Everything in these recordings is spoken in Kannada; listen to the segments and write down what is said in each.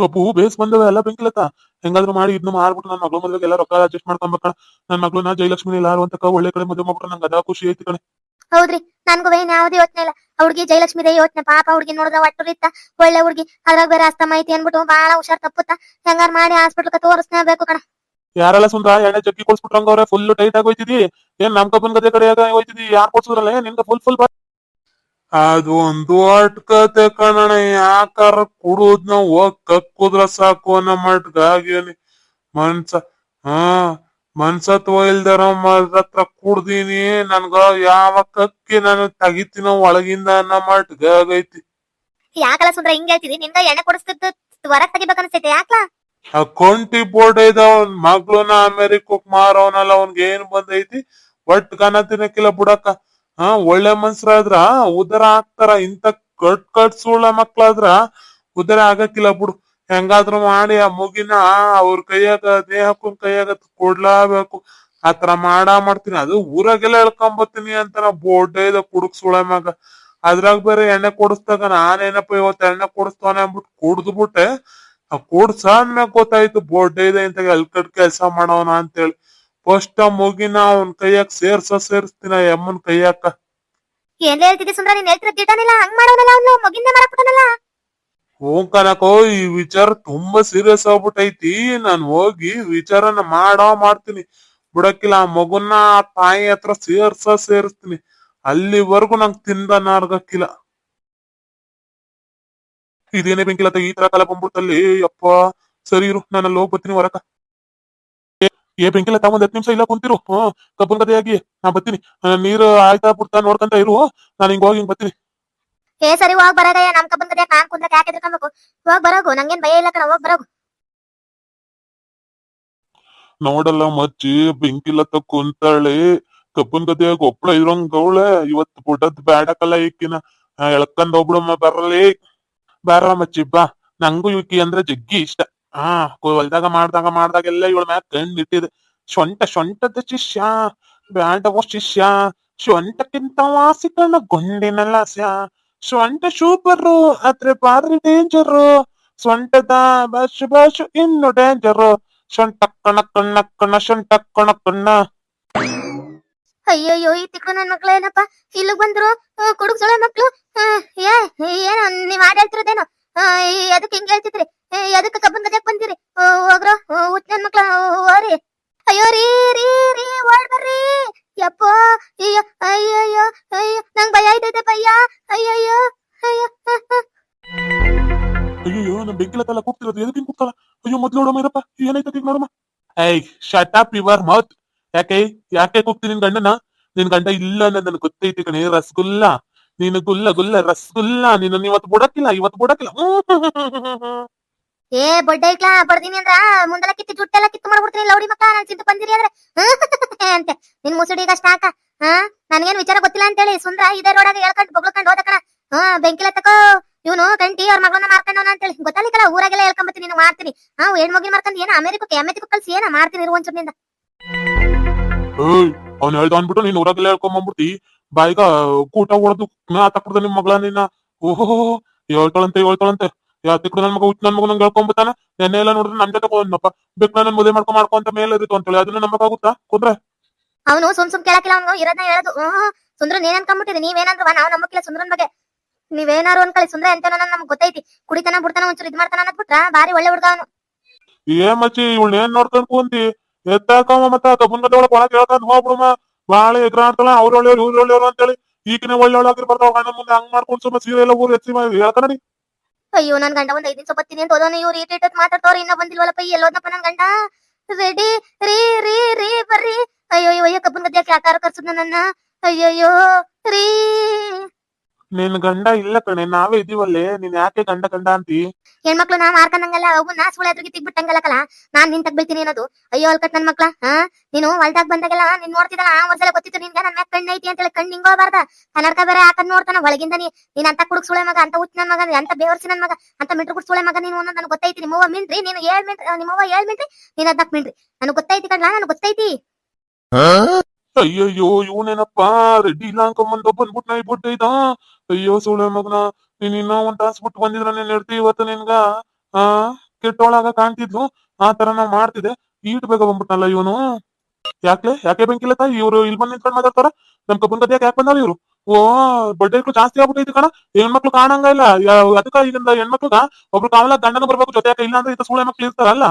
ಕಪ್ಪು ಬೇಸ್ ಬಂದವ ಎಲ್ಲ ಬೆಂಕಿಲತ್ತ ಹೆಂಗಾದ್ರು ಮಾಡಿ ಇದನ್ನ ಮಾರ್ಬಿಟ್ಟು ನನ್ನ ಮಗಳು ಮದ್ವೆಗೆ ಎಲ್ಲ ರೊಕ್ಕ ಅಡ್ಜಸ್ಟ್ ಮಾಡ್ಕೊಂಬೇಕ ನನ್ನ ಮಗಳನ್ನ ಜಯಲಕ್ಷ್ಮಿ ಇಲ್ಲಾರು ಅಂತ ಒಳ್ಳೆ ಕಡೆ ಮದುವೆ ಮಾಡ್ಬಿಟ್ರೆ ನಂಗೆ ಅದ ಖುಷಿ ಐತಿ ಕಣೆ. ಹೌದ್ರಿ ನನ್ಗೂ ಏನ್ ಯಾವ್ದು ಯೋಚನೆ ಇಲ್ಲ. ಹುಡ್ಗಿ ಜಯಲಕ್ಷ್ಮಿದೇ ಯೋಚನೆ ಪಾಪ ಹುಡುಗಿ ನೋಡಿದ್ರ ಒಟ್ಟು ಇತ್ತ ಒಳ್ಳೆ ಹುಡುಗಿ ಅದ್ರಾಗ ಬೇರೆ ಅಸ್ತಮ ಐತಿ ಅನ್ಬಿಟ್ಟು ಬಾಳ ಹುಷಾರ್ ತಪ್ಪುತ್ತ. ಹೆಂಗಾರ ಮಾಡಿ ಹಾಸ್ಪಿಟಲ್ ತೋರಿಸ್ನೇಬೇಕು ಕಣ. ಯಾರೆಲ್ಲ ಸುಂದ್ರ ಎಣ್ಣೆ ಜಗ್ಗಿ ಕೊಡ್ಸ್ಬಿಟ್ರಂಗ ಅವ್ರೆ ಫುಲ್ ಟೈಟ್ ಆಗಿ ಹೋಯ್ತಿದಿ. ಏನ್ ನಮ್ ಕಬ್ಬನ್ ಗದೆ ಕಡೆಯಾಗ ಹೋಯ್ತಿದಿ ಯಾರ್ ಕೊಡ್ಸಿದ್ರಲ್ಲ? ನಿನ್ಗ ಫುಲ್ ಫುಲ್ ಅದು ಒಂದು ಅಟ್ಕತೆ ಕಣಣ ಯಾಕಾರ ಕುಡುದ್ನ ಹೋಗ್ ಕಕ್ಕುದ್ರ ಸಾಕು ಅನ್ನೋ ಅಟ್ಗಾಗಿ ಮನ್ಸ ಹಾ ಮನ್ಸತ್ವ ಇಲ್ದಾರ ಹತ್ರ ಕುಡ್ದೀನಿ ನನ್ಗ ಯಾವ ಕಕ್ಕಿ ನಾನು ತೆಗಿತೀನ ಒಳಗಿಂದ ಅನ್ನೋ ಅಟ್ಗಾಗೈತಿ ಯಾಕಲ್ಲ ಸುಂದ್ರ ಹಿಂಗ ಹೇಳ್ತಿದಿ ನಿಂಗ ಎಣ್ಣೆ ಕೊಡಿಸ್ತಿದ್ದು ಹೊರಗ್ ತೆಗಿಬೇಕನ್ಸೈತೆ ಯಾಕಲ? ಆ ಕೊಂಟಿ ಬೋರ್ಡ್ ಇದ ಅವ್ನ್ ಮಗ್ಳನ್ನ ಅಮೆರಿಕಕ್ ಮಾರವನಲ್ಲ ಅವ್ನ್ಗೆ ಏನ್ ಬಂದೈತಿ? ಒಟ್ ಕನ ತಿನ್ನಕ್ಕಿಲ್ಲ ಬಿಡಕ್ಕ. ಹಾ, ಒಳ್ಳೆ ಮನ್ಸರಾದ್ರ. ಉದರ ಆಗ್ತಾರ. ಇಂತ ಕಟ್ ಕಟ್ ಸುಳ್ಳ ಮಕ್ಳಾದ್ರ ಉದರ ಆಗಕ್ಕಿಲ್ಲ ಬಿಡು. ಹೆಂಗಾದ್ರು ಮಾಡಿ ಆ ಮುಗಿನ ಅವ್ರ ಕೈಯಾಗ, ದೇಹಕ್ಕೂ ಕೈಯಾಗ ಕೊಡ್ಲಾಬೇಕು. ಆತರ ಮಾಡ ಮಾಡ್ತೀನಿ. ಅದು ಊರಾಗೆಲ್ಲ ಹೇಳ್ಕೊಂಬತ್ತೀನಿ ಅಂತ ನಾ ಐದ ಕುಡುಕ್ ಸುಳ ಮಗ ಅದ್ರಾಗ ಬೇರೆ ಎಣ್ಣೆ ಕೊಡಿಸ್ದಾಗ ನಾನೇನಪ್ಪ ಇವತ್ತು ಎಣ್ಣೆ ಕೊಡಿಸ್ತಾನೆ ಅಂದ್ಬಿಟ್ಟು ಕುಡ್ದು ಬಿಟ್ಟೆ. ಆ ಕೂಡ್ಸ ಅಂದ್ಮ್ಯಾಗ ಗೊತ್ತಾಯ್ತು ಬೋರ್ಡ್ ಇದೆ ಎಲ್ ಕಟ್ ಕೆಲ್ಸ ಅಂತ ಅಂತೇಳಿ. ಆ ಮುಗಿನ ಅವನ್ ಕೈಯಾಗ ಸೇರ್ಸ ಸೇರ್ಸ್ತೀನ ಯಮ್ಮನ್ ಕೈಯಾಕ. ಏನ್ ಹೇಳ್ತಿದ್ದೆ ಸುಂದ್ರ? ನೀನ್ ಹೇಳ್ತಿರೋ ದಿಟಾನಿಲ್ಲ ಹಂಗ್ ಮಾಡೋನಲ್ಲ ಅವ್ನು? ಮಗಿಂದ ಮಾಡಕ್ಬಿಟ್ಟನಲ್ಲ ಹ್ಞೂ ಕನಕೋ ಈ ವಿಚಾರ ತುಂಬಾ ಸೀರಿಯಸ್ ಆಗ್ಬಿಟ್ಟೈತಿ. ನಾನು ಹೋಗಿ ವಿಚಾರನ ಮಾಡೋ ಮಾಡ್ತೀನಿ. ಬಿಡಕ್ಕಿಲ್ಲ ಆ ಮಗುನ ಆ ತಾಯಿ ಹತ್ರ ಸೇರ್ಸ ಸೇರಿಸ್ತೀನಿ. ಅಲ್ಲಿವರೆಗೂ ನಂಗೆ ತಿಂದ ನಾರ್ಗಕ್ಕಿಲ್ಲ. ಇದೇನೇ ಬೆಂಕಿಲತ್ತ? ಈ ತರ ಕಾಲ ಬಂದ್ಬಿಡ್ತಲ್ಲಿ ಯಪ್ಪ ಸರಿ ಇರು ನಾನು ಅಲ್ಲಿ ಹೋಗಿ ಬರ್ತೀನಿ ಹೊರಕ. ಏ- ಬೆಂಕಿಲತ್ತ ಒಂದ್ ಹತ್ತು ನಿಮಿಷ ಇಲ್ಲ ಕುಂತಿರು. ಹ್ಮ್ ಕಬ್ಬನ್ ಕಥೆಯಾಗಿ ನಾ ಬರ್ತೀನಿ. ನೀರು ಆಯ್ತಾ ಬಿಡ್ತಾ ನೋಡ್ಕೊಂತ ಇರು. ನಾನು ಹಿಂಗ್ ಹೋಗಿ ಹಿಂಗ್ ಬರ್ತೀನಿ. ಏ ಸರಿ ಹೋಗ್ ಬರಗಯ್ಯ. ನಮ್ ಕಬ್ಬನ್ ಕದ್ಯಾಕ ನಾನ್ ಕುಂದ್ರಕ್ ಯಾಕೆ ಎದ್ರಕಂಬೇಕು ಹೋಗ್ ಬರೋಗು ನಂಗೇನ್ ಭಯ ಇಲ್ಲ ಕಣ ಹೋಗ್ ಬರೋಗು. ನೋಡಲ್ಲ ಮಜ್ಜಿ ಬೆಂಕಿಲತ್ತ ಕುಂತಾಳೆ. ಕಬ್ಬನ್ ಗದೆಯಾಗ ಒಬ್ಳ ಇರೋಂಗ್ ಅವಳೆ. ಇವತ್ ಬುಡದ್ ಬ್ಯಾಡಕಲ್ಲ ಈಕಿನ. ಎಳ್ಕಂದ ಎಳ್ಕೊಂಡ್ ಹೋಗ್ಬಿಡಮ್ಮ ಬರಲಿ ಬಾರ ಮಚ್ಚಿ ಬಾ. ನಂಗೂ ಈಕಿ ಅಂದ್ರೆ ಜಗ್ಗಿ ಇಷ್ಟ. ಹಾ ಹೊಲ್ದಾಗ ಮಾಡ್ದಾಗ ಮಾಡ್ದಾಗೆಲ್ಲ ಇವಳ ಮ್ಯಾಗ ಕಣ್ ಇಟ್ಟಿದೆ ಸೊಂಟ ಸೊಂಟದ ಶಿಷ್ಯ ಬ್ಯಾಂಡವ ಶಿಷ್ಯ ಸೊಂಟಕ್ಕಿಂತ ವಾಸಿ ಕಣ ಗುಂಡಿನ ಲಾಸ್ಯ ಸೊಂಟ ಸೂಪರು ಆದ್ರೆ ಬಾರಿ ಡೇಂಜರು ಸೊಂಟದ ಬಾಶು ಬಾಶು ಇನ್ನು ಡೇಂಜರು ಸೊಂಟ ಕಣ ಕಣ್ಣ ಕಣ ಸೊಂಟ ಕಣ ಕಣ್ಣ ಅಯ್ಯಯ್ಯೋ ಈ ತಿಕ್ಕ ನನ್ ಮಕ್ಳು ಏನಪ್ಪ? ಇಲ್ಲಿ ಬಂದ್ರು ಆ, ಕುಡುಕ್ ಸೊಳೆ ಮಕ್ಳು? ಆ, ಏ ಏನು ನೀವ್ ಆ, ಈ ಅದಕ್ಕೆ ಹಿಂಗ್ ಕೂಗ್ತಿರೋದು ಎದಕ್ಕೆ ಕೂಗ್ತಾಳ? ಅಯ್ಯೋ, ಮೊದ್ಲು ನೋಡಮ್ಮ ಇರಪ್ಪ. ಏನಾಯ್ತದ ನೋಡಮ್ಮ? I shut up your mouth ಯಾಕೆ? ಯಾಕೆ ಕೂಗ್ತೀನಿ ನಿನ್ ಗಂಡನ? ನಿನ್ ಗಂಡ ಇಲ್ಲ ಅನ್ನೋದು ನನಗೆ ಗೊತ್ತೈತಿ ಕಣೆ, ರಸಗುಲ್ಲ. ನೀನು ಗುಲ್ಲ ಗುಲ್ಲ, ರಸಗುಲ್ಲ. ನಿನ್ನ ಇವತ್ತು ಬಿಡಕ್ಕಿಲ್ಲ ಇವತ್ತು ಬಿಡಕ್ಕಿಲ್ಲ. ಏ, ಬೊಡ್ಡ ಐಕ್ಲಾ ಬಡ್ದಿನಿ ಅಂದ್ರ ಮುಂದೆಲ್ಲ ಕಿತ್ತಿ, ಜುಟ್ಟೆಲ್ಲ ಕಿತ್ತು ಮಾಡ್ಬಿಡ್ತೀನಿ. ಲೌಡಿ ಮಕ್ಕ, ನಾನು ಚಿಂತ ಬಂದಿರಿ ಅಂದ್ರೆ ಅಂತೆ. ನಿನ್ ಮುಸುಡಿಗ ಅಷ್ಟ ಹಾಕ ಹಾ ನನ್ಗೇನ್ ವಿಚಾರ ಗೊತ್ತಿಲ್ಲ ಅಂತೇಳಿ ಸುಂದ್ರ ಇದೇ ರೋಡಾಗ ಹೇಳ್ಕೊಂಡು ಬೊಗ್ಳ್ಕೊಂಡು ಹೋದ ಕಣ. ಹಾ ಬೆಂಕಿಲ ತಕೋ. ಇವನು ಗಂಟಿ ಅವ್ರ ಮಗಳನ್ನ ಮಾರ್ಕೊಂಡವನ ಅಂತೇಳಿ. ಗೊತ್ತಾಲಿಕಲ್ಲ ಊರಾಗೆಲ್ಲ ಹೇಳ್ಕೊಂಬತ್ತೀನಿ ನೀನು ಮಾಡ್ತೀನಿ. ಹಾ ಹೆಣ್ಮಗಿನ ಮಾರ್ಕೊಂಡು ಏನ ಅಮೆರಿಕಕ್ಕೆ ಅಮೆರಿಕ ಕಲ್ಸಿ ಏನ ಮಾಡ್ತೀನಿ ಇರುವ ಒಂಚೂರಿನಿಂದ ಅವ್ನು ಹೇಳ್ದ ಅನ್ಬಿಟ್ಟು ನೀನ್ ಊರಾಗೆಲ್ಲ ಹೇಳ್ಕೊಂಬಂದ್ಬಿಡ್ತಿ. ಬಾಯಿಗ ಕೂಟ ಹೊಡೆದು ನಾ ತಕ್ಕಡ್ದ ನಿಮ್ ಮಗಳ ನಿನ್ನ. ಓಹೋ ಹೇಳ್ತಾಳಂತೆ ಹೇಳ್ತಾಳಂತೆ. ಯಾ ತಿಕ್ಕಡು ನನ್ ಮಗ ಹುಟ್ಟು ನನ್ ಮಗ ನಂಗೆ ಹೇಳ್ಕೊಂಬತ್ತಾನ? ನೆನ್ನೆ ಎಲ್ಲ ನೋಡಿದ್ರೆ ನನ್ ಜೊತೆ ಹೋದ್ನಪ್ಪ ಬೇಕು ನನ್ನ ಮದುವೆ ಮಾಡ್ಕೊಂಡ್ ಮಾಡ್ಕೊಂತ ಮೇಲೆ ಇರಿತು ಅಂತೇಳಿ. ಅದನ್ನ ನಮಗಾಗುತ್ತಾ ಕುಂದ್ರೆ. ಅವನು ಸುಮ್ ಸುಮ್ ಕೇಳಕ್ಕಿಲ್ಲ ಅವ್ನು ಇರೋದನ್ನ ಹೇಳೋದು. ಸುಂದ್ರ ನೀನ್ ಅನ್ಕೊಂಡ್ಬಿಟ್ಟಿರಿ ನೀವೇನಂದ್ರವ ನಾವು ನಂಬಕ್ಕಿಲ್ಲ ಸುಂದ್ರನ್ ಬಗ್ಗೆ. ನೀವೇನಾರು ಅನ್ಕೊಳ್ಳಿ ಸುಂದ್ರ ಎಂತನೋ ನಮ್ಗೆ ಗೊತ್ತೈತಿ. ಕುಡಿತನ ಬಿಡ್ತಾನ ಒಂಚೂರು ಇದ್ ಮಾಡ್ತಾನ ಅನ್ನದ್ಬಿಟ್ರ ಬಾರಿ ಒಳ್ಳೆ ಹುಡ್ಗ ಅವನು ಏ ಮಚ್ಚಿ ಇವಳು ಏನ್ ನೋಡ್ಕೊಂಡ್ ಕುಂತಿ? ಎತ್ತಾಕವ ಮತ್ತ ಕಬ್ಬನ್ ಗದ್ದೆ ಒಳಗ್ ಒಳ ಕೇಳ್ಕೊಂಡ್ ಹೋಗ್ಬಿಡಮ್ಮ ಬಾಳ ಎಗ್ರಾಡ್ತಾಳ ಅವ್ರ ಒಳ್ಳೆಯವ್ರು ಇವ್ರ ಒಳ್ಳೆಯವ್ರು ಅಂತೇಳಿ ಈಗಿನ ಒಳ್ಳೆಯವಳಾಗಿರ್ಬಾರ್ದು ಗಂಡ ಮುಂದೆ ಹಂಗ್ ಮಾಡ್ಕೊಂಡ್ ಸುಮ್ಮ ಸೀರೆ ಎಲ್ಲ ಊರು ಎತ್ತಿ ಹೇಳ್ತಾನ ನಡಿ ಅಯ್ಯೋ ನನ್ ಗಂಡ ಒಂದ್ ಐದ್ ದಿವಸ ಬತ್ತೀನಿ ಅಂತ ಹೋದವನು ಇವ್ರು ಏಟ್ ಇಟ್ಟತ್ ಮಾತಾಡ್ತಾವ್ರ ಇನ್ನ ಬಂದಿಲ್ವಲ್ಲಪ್ಪ ಎಲ್ಲೋದಪ್ಪ ನನ್ ಗಂಡ? ರೆಡಿ ರೀ ರೀ ರೀ ಬರ್ರಿ. ಅಯ್ಯೋ ಅಯ್ಯೋ ಅಯ್ಯೋ ಕಬ್ಬನ್ ಗದ್ದೆ ಆಕಾರ ಕರ್ಸದ್ ನನ್ನ? ಅಯ್ಯಯ್ಯೋ ರೀ. ನಿನ್ ಗಂಡ ಇಲ್ಲ ಕಣೆ ನಾವೇ ಇದೀವಲ್ಲೇ ನೀನ್ ಯಾಕೆ ಗಂಡ ಗಂಡ ಅಂತಿ ಹೆಣ್ಮಕ್ಳು ನಾ ಮಾರ್ಕಂದಂಗಲ್ಲ ಅವು ನಾ ಸುಳೆ ಎದುರಿಗೆ ತಿಗ್ಬಿಟ್ಟಂಗಲ್ಲ ಕಲ ನಾನ್ ನಿನ್ ತಗ್ಬಿಡ್ತೀನಿ ಅನ್ನೋದು. ಅಯ್ಯೋ ಅಲ್ಕಟ್ ನನ್ ಮಕ್ಳ ಹಾ? ನೀನು ಹೊಲ್ದಾಗ ಬಂದಾಗೆಲ್ಲ ನೀನ್ ನೋಡ್ತಿದ್ದಲ್ಲ ಆ ಒಂದ್ಸಲ ಗೊತ್ತಿತ್ತು ನಿನ್ಗೆ ನನ್ ಮ್ಯಾಕ್ ಕಣ್ಣ ಐತಿ ಅಂತೇಳಿ ಕಣ್ಣು ಹಿಂಗೋಬಾರ್ದ. ಕನ್ನಡಕ ಬೇರೆ ಹಾಕದ್ ನೋಡ್ತಾನ? ಒಳಗಿಂದ ನೀ ನೀನ್ ಅಂತ ಕುಡುಕ್ ಸುಳೆ ಮಗ ಅಂತ ಉಚ್ಚ ನನ್ ಮಗ ಅಂತ ಬೇವರ್ಸಿ ನನ್ ಮಗ ಅಂತ ಮಿಟ್ರು ಕುಡ್ ಸುಳೆ ಮಗ ನೀನು ಅನ್ನೋದು ನನ್ ಗೊತ್ತೈತಿ. ನಿಮ್ಮವ್ವ ಮಿಂಟ್ರಿ ನೀನು ಏಳ್ ಮಿಂಟ್ ನಿಮ್ಮವ್ವ ಏಳ್ ಮಿಂಟ್ರಿ ನೀನ್ ಹದ್ನಾಕ್ ಮಿಂಟ್ರಿ. ನನಗೆ ಗೊತ್ತೈತಿ ಕಣ್ಲಾ ನನಗೆ ಗೊತ್ತೈತಿ. ಅಯ್ಯಯ್ಯೋ, ಇವನೇನಪ್ಪ? ರೆಡ್ಡಿ ಇಲ್ಲ ಅನ್ಕೊಂಬಂದ ಬಂದ್ಬಿಟ್ ನಾ ಬಿಟ್ಟ ಇದ? ಅಯ್ಯೋ ಸುಳೆ ಮಗನ, ನೀನ್ ಇನ್ನೂ ಒಂದ್ ತಾಸ್ ಬಿಟ್ಟು ಬಂದಿದ್ರ ನೀನ್ ಇಡ್ತಿ ಇವತ್ತು ನಿನ್ಗ? ಆ, ಕೆಟ್ಟೋಳಾಗ ಕಾಣ್ತಿದ್ಲು, ಆ ತರ ನಾ ಮಾಡ್ತಿದ್ದೆ ಈಟ್ ಬೇಗ ಬಂದ್ಬಿಟ್ನಲ್ಲ ಇವನು? ಯಾಕೆ ಯಾಕೆ ತಾಯಿ ಇವ್ರು ಇಲ್ಲಿ ಬಂದ್ ನಿಂತ್ಕೊಂಡ್ ಮಾತಾಡ್ತಾರ? ನಮ್ ಕಬ್ಬನ್ ಗದ್ಯಾಗ ಯಾಕೆ ಬಂದಾರ ಇವ್ರು? ಓ, ಬಡ್ಡೆ ಜಾಸ್ತಿ ಆಗ್ಬಿಟ್ಟೈತಿ ಕಣ. ಹೆಣ್ಮಕ್ಳು ಕಾಣಂಗ ಇಲ್ಲ. ಅದಕ್ಕ ಈಗಿಂದ ಹೆಣ್ಮಕ್ಳಗ ಒಬ್ರು ಕಾವಲ ಗಂಡನ ಬರ್ಬೇಕು ಜೊತೆ ಇಲ್ಲ ಅಂದ್ರೆ ಇಂಥ ಸುಳೆ ಮಕ್ಳು ಇರ್ತಾರಲ್ಲ?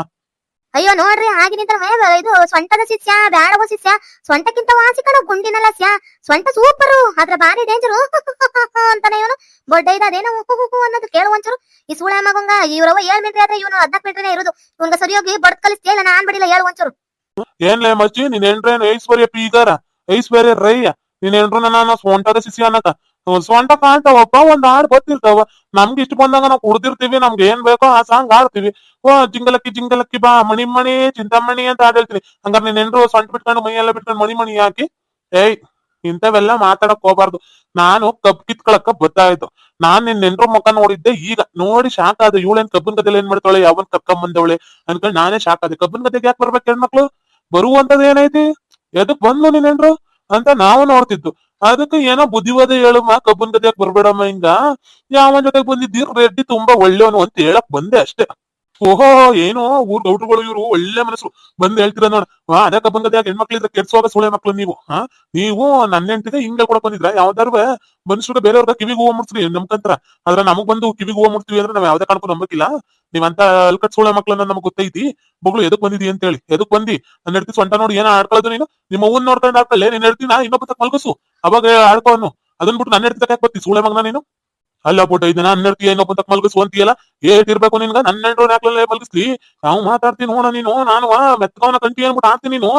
ಅಯ್ಯೋ ನೋಡ್ರಿ ಆಗಿನಿಂದ ಇದು ಸ್ವಂತದ ಸಿಸ್ಯ ಬ್ಯಾಡವ ಸಿಸ್ಯ ಸೊಂಟಕ್ಕಿಂತ ವಾಸಿ ಕಣ ಗುಂಡಿನ ಲಸ್ಯ ಸೊಂಟ ಸೂಪರು, ಆದ್ರ ಬಾರಿ ಡೇಂಜರು ಅಂತಾನೆ ಇವನು. ಬೊಡ್ಡ ಇದ ಅದೇನೋ ಉಹು ಅನ್ನೋದು ಕೇಳುವಂಚರು ಈ ಸುಳೆ ಮಗಂಗ? ಇವ್ರವ ಏಳ್ ಮೀಟ್ರಿ ಆದ್ರೆ ಇವನು ಹದ್ನಾಲ್ಕು ಮೀಟ್ರಿನೇ ಇರೋದು. ಇವ್ನ್ಗ ಸರಿಯೋಗಿ ಬಡ್ದ್ ಕಲಿಸ್ತೀಯ ಇಲ್ಲ, ನಾನ್ ಬಿಡಿಲ್ಲ ಹೇಳುವಂಚರು ಏನ್ಲೇ ಮಚ್ಚಿ, ನೀನ್ ಹೆಂಡ್ರೇನು ಐಶ್ವರ್ಯ ಪೀಗಾರ? ಐಶ್ವರ್ಯ ರಯ್ಯ ನೀನ್ ಏನ್ರು ನಾನು ಸ್ವಂಟದ ಸಿಸಿ ಅನ್ನಕ. ಸ್ವಂಟ ಕಾಣ್ತಾವಪ್ಪ, ಒಂದ್ ಹಾಡ್ ಗೊತ್ತಿರ್ತಾವ. ನಮ್ಗೆ ಇಷ್ಟ ಬಂದಾಗ ನಾವು ಕುಡ್ದಿರ್ತೀವಿ, ನಮ್ಗೆ ಏನ್ ಬೇಕೋ ಆ ಸಾಂಗ್ ಹಾಡ್ತೀವಿ. ಓ, ಜಿಂಗಲಕ್ಕಿ ಜಿಂಗಲಕ್ಕಿ ಬಾ ಮಣಿ ಮಣಿ ಚಿಂತಾಮಣಿ ಅಂತ ಹಾಡ್ ಹೇಳ್ತೀನಿ. ಹಂಗಾರೆ ನೀನ್ ಎನ್ರು ಸೊಂಟ ಬಿಟ್ಕೊಂಡು ಮೈ ಎಲ್ಲ ಬಿಟ್ಕೊಂಡು ಮಣಿ ಮಣಿ ಹಾಕಿ, ಏಯ್, ಇಂಥವೆಲ್ಲ ಮಾತಾಡಕ್ ಹೋಗ್ಬಾರ್ದು. ನಾನು ಕಬ್ ಕಿತ್ಕೊಳಕ್ಕ ಬದ್ದಾಯ್ತು ನಾನ್ ನಿನ್ ನೆನ್ರು ಮುಖ ನೋಡಿದ್ದೆ ಈಗ. ನೋಡಿ ಶಾಖ ಅದು ಇವಳೇನ್ ಕಬ್ಬನ್ ಗದ್ದೆಲಿ ಏನ್ ಮಾಡ್ತಾಳೆ? ಯಾವನ್ ಕರ್ಕೊಂಡ್ ಬಂದವಳೆ ಅನ್ಕೊಂಡು ನಾನೇ ಶಾಖ ಆದೆ. ಕಬ್ಬನ್ ಗದ್ದೆಗೆ ಯಾಕೆ ಬರ್ಬೇಕು ಹೆಣ್ಮಕ್ಳು? ಬರುವಂತದ್ ಏನೈತಿ? ಎದಕ್ ಬಂದ್ಲು ನೀನ್ ಅಂತ ನಾವು ನೋಡ್ತಿದ್ದು. ಅದಕ್ಕೆ ಏನೋ ಬುದ್ಧಿವಾದ ಹೇಳಮ್ಮ ಕಬ್ಬನ್ ಗದ್ದೆಗ್ ಬರ್ಬೇಡಮ್ಮ ಹಿಂಗ. ಯಾವನ್ ಜೊತೆಗ್ ಬಂದಿದ್ದೀರ್ ರೆಡ್ಡಿ ತುಂಬಾ ಒಳ್ಳೆಯವನು ಅಂತ ಹೇಳಕ್ ಬಂದೆ ಅಷ್ಟೇ. ಓಹೋ, ಏನೋ ಊರ್ ಗೌಡ್ರುಗಳು ಇವರು ಒಳ್ಳೆ ಮನಸ್ಸು. ಬಂದ್ ಹೇಳ್ತಿರ ನೋಡ. ಅದಕ್ಕೆ ಬಂದದ ಯಾಕೆ ಹೆಣ್ಮಕ್ಳಿದ್ರೆ ಕೆಡ್ಸುವಾಗ ಸುಳೆ ಮಕ್ಳು ನೀವು. ಹಾ, ನೀವು ನನ್ನ ಹೆಂಡತಿಗೆ ಹಿಂಗೆ ಕೊಡಕ್ ಬಂದಿದ್ರ. ಯಾವ್ದಾರು ಮನುಷ್ಯರು ಬೇರೆಯವ್ರ ಕಿವಿಗೆ ಹೂವ ಮುಡ್ಸ್ರಿ ನಮ್ಕಂತ್ರ ಆದ್ರೆ ನಮಗ್ ಬಂದು ಕಿವಿಗೆ ಹೂವ ಮುಡ್ತೀವಿ ಅಂದ್ರೆ ನಾವ್ ಯಾವ್ದೇ ನಂಬಕಿಲ್ಲ. ನೀವಂತ ಅಲ್ಕಟ್ ಸುಳೆ ಮಕ್ಳನ್ನ ನಮಗ್ ಗೊತ್ತೈತಿ. ಮಗಳು ಎದಕ್ ಬಂದಿದಿ ಅಂತ ಹೇಳಿ ಎದಕ್ ಬಂದಿ? ನನ್ನ ಹೆಡ್ತಿ ಸೊಂಟ ನೋಡಿ ಏನ ಆಡ್ಕೊಳ್ಳೋದು ನೀನು? ನಿಮ್ಮ ಅವ್ವನ್ ನೋಡ್ಕೊಂಡು ಆಡ್ಕೊಳ್ಳೆ ನೀನ್ ಹೆಡ್ತಿನ ಇನ್ನೊಬ್ಬ ತಕ್ ಮಲ್ಕಸು ಅವಾಗ ಆಡ್ಕೋನು ಅದನ್ ಬಿಟ್ಟು ನನ್ನ ಹೆಡ್ತಿ ತಕ್ಕ ಬರ್ತಿ? ಸುಳೆ ಮಗನ ನೀನು? ಅಲ್ಲ ಪುಟ್ಟ ಇದನ್ನ ನನ್ನ ಏನಪ್ಪ ಅಂತೀಯಲ್ಲ ಏಟ್ ಇರ್ಬೇಕು ನಿನ್ಗ? ನನ್ನ ಹೆಂಡ್ರು ಯಾಕ್ಲೇ ಮಲ್ಗಿಸ್ಲಿ? ನಾವು ಮಾತಾಡ್ತೀನಿ ನೋಡ ನೀನು, ನಾನು ಮೆತ್ಕವನ ಕಂಟಿ ಅನ್ಬಿಟ್ಟು ಆಡ್ತೀನಿ ನೀನು?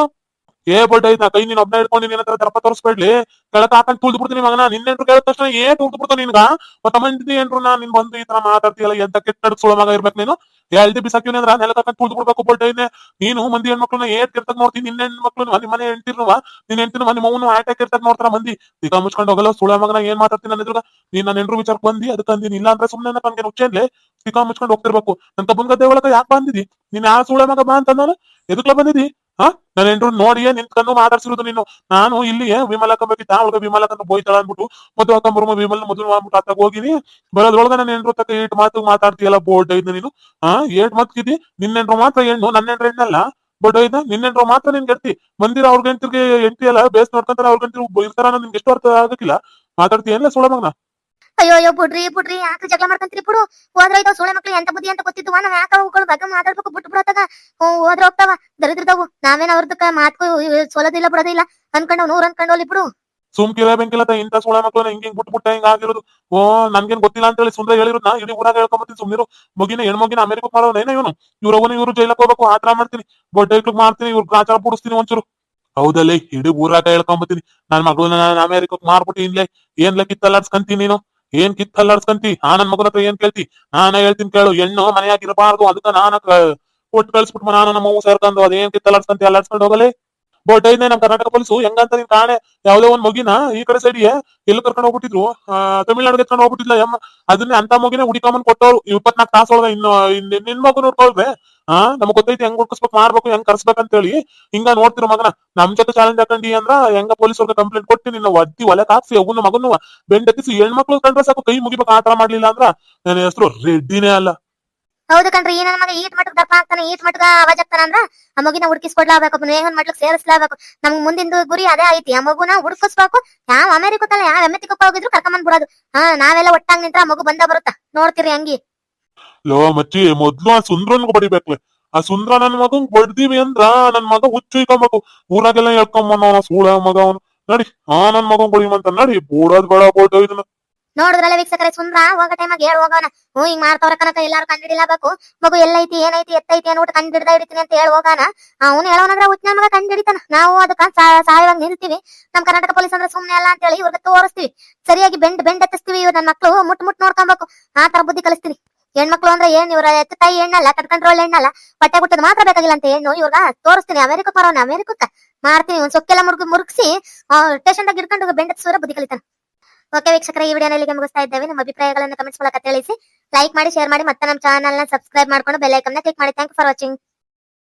ಏ ಐತ್ ನಾ ಕೈ ನೀನ್ ಒಬ್ಬನ ಹಿಡ್ಕೊಂಡು ನಿನ್ನ ಹತ್ರ ದರ್ಪ ತೋರಿಸ್ಬೇಡ್ಲಿ ಕೆಳಕ್ ಹಾಕೊಂಡ್ ತುಳ್ದು ಬಿಡ್ತೀನಿ ಮಗನ. ನಿನ್ನೆಂಟ್ರು ಕೇಳಿದ ತಕ್ಷಣ ಏನ್ ತುಳ್ದು ಬಿಡ್ತಾವ ನಿನ್ಗ? ಮತ್ತ ಮಂದಿ ಏನ್ರು ನಾ ನಿನ್ ಬಂದು ಈ ತರ ಮಾತಾಡ್ತೀಯಲ್ಲ, ಎಂತ ಕೆಟ್ಟ ಸುಳ ಮಗ ಇರ್ಬೇಕು ನೀನು? ಎಲ್ದಿ ಬಿಸಾಕಿವ್ನಿ ಅಂದ್ರ ನೆಲ ಹಾಕೊಂಡ್ ತುಳ್ದು ಬಿಡ್ಬೇಕು ಬಟ್ ನೀನು ಮಂದಿ ಹೆಣ್ಮಕ್ಳನ್ನ ಏಟ್ ಕಿರ್ತಕ್ ನೋಡ್ತೀನಿ ನಿನ್ನ ಹೆಣ್ಮಕ್ಳು ನಿಮ್ಮ ಮನೆ ಹೆಂಡ್ತಿರ್ನುವ, ನಿನ್ ಹೆಂಡ್ತಿನ ನಿಮ್ಮ ಮೌನ ಆಟ ಕೆಟ್ಟಕ್ ನೋಡ್ತಾರ ಮಂದಿ. ಈಗ ಮುಚ್ಕೊಂಡು ಹೋಗಲ್ಲ ಸುಳ ಮಗನ ಏನ್ ಮಾತಾಡ್ತೀನಿ ನನ್ನ ಎದುರುಗ? ನೀನ್ ನನ್ನ ಹೆಂಡ್ರು ವಿಚಾರಕ್ಕೆ ಬಂದಿ ಅದಕ್ಕೆ ಅಂದಿನಿ ಇಲ್ಲ ಅಂದ್ರೆ ಸುಮ್ಮನೆ ನನ್ಗೆ ನುಚ್ಚೇನ್ಲೆ ಸಿಕ್ಕ ಮುಚ್ಕೊಂಡು ಹೋಗ್ತಿರ್ಬೇಕು. ನನ್ ಕಬ್ಬನ್ ಗದ್ದೆ ಒಳಗ ಯಾಕೆ ಬಂದಿದಿ? ನೀನ್ ಯಾವ ಸುಳ ಮಗ ಬಾ ಅಂತ ನಾನು ಎದಕ್ಲ ಬಂದಿದಿ? ಹಾ? ನಾನು ಎಂಟ್ರು ನೋಡಿಯೇ ನಿಂತ್ಕೊಂಡು ಮಾತಾಡ್ಸಿರೋದು ನೀನು. ನಾನು ಇಲ್ಲಿಯೇ ವಿಮಲಕ್ಕ ಬೇಕಿತ್ತ ಅವಳಿಗೆ ವಿಮಲಕ್ಕನ್ನು ಬೋಯ್ತಾಳ ಅಂದ್ಬಿಟ್ಟು ಮದುವೆ ಹಾಕೊಂಬರ್ಮ ವಿಮಲ್ ಮದುವೆ ಮಾಡ್ಬಿಟ್ಟು ಅತ್ತಾಗ ಹೋಗಿನಿ ಬರೋದ್ರೊಳಗ ನನ್ನ ಎಂಟ್ರು ತಕ್ಕ ಏಟ್ ಮಾತು ಮಾತಾಡ್ತೀಯಲ್ಲ, ಬೋರ್ಡ್ ಐದು ನೀನು? ಹಾ? ಏಟ್ ಮಾತ್ಕಿದ್ದಿ ನಿನ್ನ ಹೆಂಡ್ರು ಮಾತ್ರ ಹೆಣ್ಣು, ನನ್ನ ಹೆಂಡ್ರು ಹೆಣ್ಣಲ್ಲ? ಬಟ್ ಐದ ನಿನ್ನೆಂಟ್ರು ಮಾತ್ರ ನಿನ್ ಗೆಡ್ತಿ ಮಂದಿರ ಅವ್ರ ಗಂಟಿಗೆ ಎಂಟಿ ಅಲ್ಲ ಬೇಸ್ ನೋಡ್ಕೊಂತಾರ ಅವ್ರ ಗಂಟಿ ಇರ್ತಾರ ನಿಮ್ಗೆ ಎಷ್ಟು ಅರ್ಥ ಆಗಕ್ಕಿಲ್ಲ ಮಾತಾಡ್ತೀಯ ಸೋಳಮಗ್ನ ಮಗನ? ಅಯ್ಯೋ ಅಯ್ಯೋ, ಬಿಡ್ರಿ ಬಿಡ್ರಿ, ಯಾಕೆ ಜಗಳ ಮಾಡ್ಕೊಂತೀರಿ ಬಿಡು. ಹೋದ್ರ ಇದಾವ ಸೋಳೆ ಮಕ್ಳು ಎಂತ ಬುದ್ಧಿ ಅಂತ ಗೊತ್ತಿದ್ವ ನಾನು ಯಾಕ ಅವುಗಳ ಬಗ್ಗೆ ಮಾತಾಡ್ಬೇಕು, ಬಿಟ್ಟು ಬಿಡತ್ತಾಗ ಹೋದ್ರ ಹೋಗ್ತಾವ. ದರಿದ್ರದವು. ನಾವೇನ್ ಅವ್ರದಕ್ಕ ಮಾತ್ಕು ಸೋಲೋದಿಲ್ಲ, ಬಿಡೋದಿಲ್ಲ. ಅನ್ಕೊಂಡವ್ ನೂರ್ ಅನ್ಕೊಂಡೋಲಿ ಬಿಡು. ಸುಮ್ಕಿಲ್ಲ ಬೆಂಕಿಲ್ಲ ಇಂತ ಸೋಳ ಮಕ್ಕಳನ್ನ ಹಿಂಗ್ ಹಿಂಗ್ ಬಿಟ್ಟು ಬಿಟ್ಟ, ಹಿಂಗ ಆಗಿರೋದು. ಓ, ನನ್ಗೇನ್ ಗೊತ್ತಿಲ್ಲ ಅಂತ ಹೇಳಿ ಸುಂದ್ರ ಹೇಳಿರೋದು ನಾ ಇಡೀ ಊರಾಗ ಹೇಳ್ಕೊಂಬತ್ತೀನಿ ಸುಮ್ನಿರು. ಮಗಿನ, ಹೆಣ್ಮಗಿನ ಅಮೆರಿಕ ಮಾಡೋನೇನ ಇವನು? ಇವ್ರವನು ಇವ್ರು ಜೈಲಕ್ ಹೋಗ್ಬೇಕು ಆತರ ಮಾಡ್ತೀನಿ. ಬೊಡ್ಡೆ ಮಾಡ್ತೀನಿ ಇವ್ರ ಆಚಾರ ಬಿಡಿಸ್ತೀನಿ ಒಂಚೂರು. ಹೌದಲ್ಲೇ, ಇಡೀ ಊರಾಗ ಹೇಳ್ಕೊಂಬತ್ತೀನಿ ನನ್ ಮಗಳನ್ನ ನಾನು ಅಮೆರಿಕಕ್ ಮಾರ್ಬಿಟ್ಟು ಇನ್ಲೇ ಏನ್ ಲೆಕ್ಕಿತ್ತಲ್ಲ ಅನ್ಸ್ಕಂತೀನಿ ನೀನು? ಏನ್ ಕಿತ್ತಲ್ಲಾಡ್ಸ್ಕಂತಿ ಆ ನನ್ ಮಗನ ಹತ್ರ ಏನ್ ಕೇಳ್ತಿ? ನಾನ ಹೇಳ್ತೀನಿ ಕೇಳು, ಹೆಣ್ಣು ಮನೆಯಾಗಿರಬಾರ್ದು ಅದಕ್ಕ ನಾನ ಕೊಟ್ಟು ಕಳ್ಸ್ಬಿಟ್ಟು ನಾನು ನಮ್ಮ ಸೇರ್ಕೊಂಡು ಅದೇನ್ ಕಿತ್ತಲ್ಲಾಡ್ಸ್ಕಂತಿ ಅಲ್ಲಾಡ್ಸ್ಕೊಂಡು ಹೋಗಲೇ? ಬೋಟೈನೆ ನಮ್ ಕರ್ನಾಟಕ ಪೊಲೀಸ್, ಹೆಂಗಂತ ನೀನ್ ಕಾಣೆ? ಯಾವ್ದೋ ಒಂದ್ ಮಗಿನ ಈ ಕಡೆ ಸೈಡ್ ಎಲ್ಲಿ ಕರ್ಕೊಂಡು ಹೋಗ್ಬಿಟ್ಟಿದ್ರು? ತಮಿಳ್ನಾಡಿಗೆ ಎತ್ಕೊಂಡು ಹೋಗ್ಬಿಟ್ಟಿಲ್ಲ ಯಮ್ಮ. ಅದನ್ನೇ ಅಂತ ಮಗಿನ ಹುಡಿಕೊಂಬಂದ್ ಕೊಟ್ಟವ್ರು. ಇಪ್ಪತ್ನಾಕ್ ತಾಸ ಒಳಗ ಇನ್ನು ಇನ್- ನಿನ್ ಮಗು ನೋಡ್ಕೊಳ್ರೆ ಹಾ ನಮಗ್ ಗೊತ್ತೈತಿ ಹೆಂಗ್ ಹುಡ್ಕಸ್ಬೇಕು ಮಾಡ್ಬೇಕು ಹೆಂಗ್ ಕರ್ಸ್ಬೇಕಂತ ಹೇಳಿ ಹಿಂಗ ನೋಡ್ತಿರೋ ಮಗನ. ನಮ್ ಜೊತೆ ಚಾಲೆಂಜ್ ಹಾಕೊಂಡಿ ಅಂದ್ರ, ಹೆಂಗ ಪೊಲೀಸ್ ಅವ್ರಿಗೆ ಕಂಪ್ಲೇಂಟ್ ಕೊಟ್ಟಿ ನಿನ್ನ ಒದ್ದಿ ಒಲೆಕ್ ಹಾಕ್ಸಿ ಅವನ ಮಗನು ಬೆಂಡೆತ್ತಿಸಿ ಹೆಣ್ಮಕ್ಳು ಕಂಡ್ರೆ ಸಾಕು, ಕೈ ಮುಗಿಬೇಕು ಆತರ ಮಾಡ್ಲಿಲ್ಲ ಅಂದ್ರ, ನನ್ನ ಹೆಸರು ರೆಡ್ಡಿನೇ ಅಲ್ಲ. ಹೌದು ಕಣ್ರಿ, ಈ ನನ್ನ ಮಗ ಈಟ್ ಮಟ್ಟಕ್ ದಪ್ಪ ಆಗ್ತಾನೆ ಈಟ್ ಮಟ್ಟಗ ಅವಾಜ್ ಆಗ್ತಾನ ಅಂದ್ರ ಆ ಮಗಿನ ಹುಡುಕಿಸ್ಕೊಡ್ಲಾಬೇಕು ನೇಹನ್ ಮಟ್ಲಕ್ ಸೇರಿಸ್ಲಾಬೇಕು ನಮ್ಗ್ ಮುಂದಿಂದು ಗುರಿ ಅದೇ ಐತಿ, ಆ ಮಗುನ ಹುಡುಕಿಸ್ಬೇಕು. ಯಾವ ಅಮೆರಿಕತ್ತಲ್ಲ ಯಾವ ಎಮ್ಮೆತಿಕಪ್ಪ ಹೋಗಿದ್ರು ಕರ್ಕೊಂಬಂದ್ ಬಿಡೋದು. ಹಾ, ನಾವೆಲ್ಲ ಒಟ್ಟಾಗ್ ನಿಂತ್ರ ಆ ಮಗು ಬಂದ ಬರುತ್ತಾ? ನೋಡ್ತೀರಿ ಹಂಗಿ. ಲೋ, ಮಚ್ಚಿ, ಮೊದ್ಲು ಆ ಸುಂದ್ರನ್ ಬಡಿಬೇಕ್ಲೆ ಆ ಸುಂದ್ರ ನನ್ ಮಗನ್ ಬಡ್ದೀವಿ ಅಂದ್ರ ನನ್ ಮಗ ಹುಚ್ಚು ಇಕ್ಕೊಂಬೇಕು ಊರಾಗೆಲ್ಲ ಹೇಳ್ಕೊಂಬನ ಸೂಳ ಮಗ ಅವನು. ನಡಿ, ಆ ನನ್ ಮಗನ್ ಬಡಿಮಂತ ನಡಿ ಬೋಡೋದ್ ಬೇಡ ಬೋಡ್ ಇದನ್ನ ನೋಡಿದ್ರಲ್ಲ ವೀಕ್ಷಕರೇ, ಸುಂದ್ರ, ಹೋಗೋ ಟೈಮಾಗ ಹೇಳಿ ಹೋಗೋಣ ಹ್ಞೂ, ಹಿಂಗ್ ಮಾಡ್ತಾವ್ರ ಕನಕ ಎಲ್ಲಾರು ಕಂಡಿಡಿಲಬೇಕು. ಮಗು ಎಲ್ಲೈತಿ, ಏನೈತಿ, ಎತ್ತೈತಿ ಅನ್ಬಿಟ್ಟು ಕಂಡು ಹಿಡ್ದ ಹಿಡಿತೀನಿ ಅಂತ ಹೇಳಿ ಹೋಗೋಣ ಅವ್ನು ಹೇಳೋನಂದ್ರ ಹುಚ್ಚ ಮಗ ಕಂಡು ಹಿಡಿತಾನ ನಾವು ಅದಕ್ಕ ಸಹಾಯವಾಗಿ ನಿಲ್ತೀವಿ ನಮ್ ಕರ್ನಾಟಕ ಪೊಲೀಸ್ ಅಂದ್ರೆ ಸುಮ್ನೆ ಅಲ್ಲ ಅಂತ ಹೇಳಿ ಇವ್ರಿಗೆ ತೋರಿಸ್ತೀವಿ. ಸರಿಯಾಗಿ ಬೆಂಡ್ ಬೆಂಡ್ ಎತ್ತಿಸ್ತೀವಿ ಇವ್ರ ನನ್ನ ಮಕ್ಳು. ಮುಟ್ ಮುಟ್ ನೋಡ್ಕೊಬೇಕು. ಆ ತರ ಬುದ್ಧಿ ಕಲಿಸ್ತೀವಿ ಹೆಣ್ಮಕ್ಳು ಅಂದ್ರೆ ಏನ್, ಇವ್ರ ಎತ್ತ ತಾಯಿ ಹೆಣ್ಣಲ್ಲ ಕಟ್ಕೊಂಡ್ರೋಳ್ ಹೆಣ್ಣಲ್ಲ, ಬಟ್ಟೆ ಬಿಟ್ಟದ್ ಮಾತ್ರ ಬೇಕಾಗಿಲ್ಲ ಅಂತ ಹೆಣ್ಣು. ಇವ್ರ ತೋರಿಸ್ತೀನಿ ಅಮೆರಿಕ ಬರೋಣ ಅಮೆರಿಕಕ್ಕ ಮಾಡ್ತೀನಿ, ಒಂದ್ ಸೊಕ್ಕೆಲ್ಲ ಮುರುಗಿ, ಮುರುಗಿಸಿ ಸ್ಟೇಷನ್ದಾಗ ಇಡ್ಕೊಂಡು ಬೆಂಡ್ ಎತ್ತಿಸೋರ ಬುದ್ಧಿ ಕಲಿತಾನ. ಓಕೆ ವೀಕ್ಷಕರ, ಈ ವಿಡಿಯೋನ ಇಲ್ಲಿಗೆ ಮುಗಿಸ್ತಾ ಇದ್ದೇವೆ. ನಿಮ್ಮ ಅಭಿಪ್ರಾಯಗಳನ್ನು ಕಮೆಂಟ್ಸ್ ಮೂಲಕ ತಿಳಿಸಿ. ಲೈಕ್ ಮಾಡಿ ಶೇರ್ ಮಾಡಿ, ಮತ್ತೆ ನಮ್ಮ ಚಾನಲ್ನ ಸಬ್ಸ್ಕ್ರೈಬ್ ಮಾಡ್ಕೊಂಡು ಬೆಲ್ ಐಕನ್ ಕ್ಲಿಕ್ ಮಾಡಿ. Thank for watching